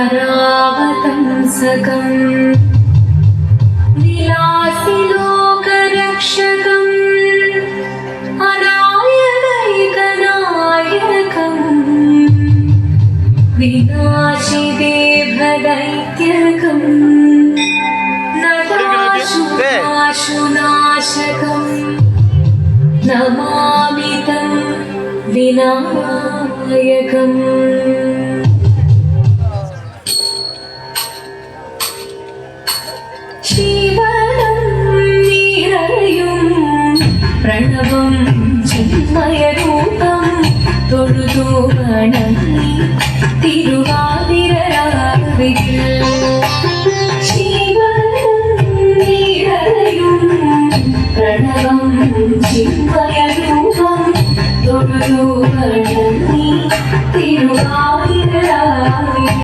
ധരാവതംസകം വിലാസിലോകരക്ഷകം അനായകൈകനായകം. വിനാശിദേവദൈത്യകം. നദാശുനാശുനാശകം. നമാമിതം വിനായകം പ്രണവം ചിന്മയരൂപം തൊഴുതു വണങ്ങി നിറയും പ്രണവം ചിന്മയരൂപം തൊഴുതു വണങ്ങി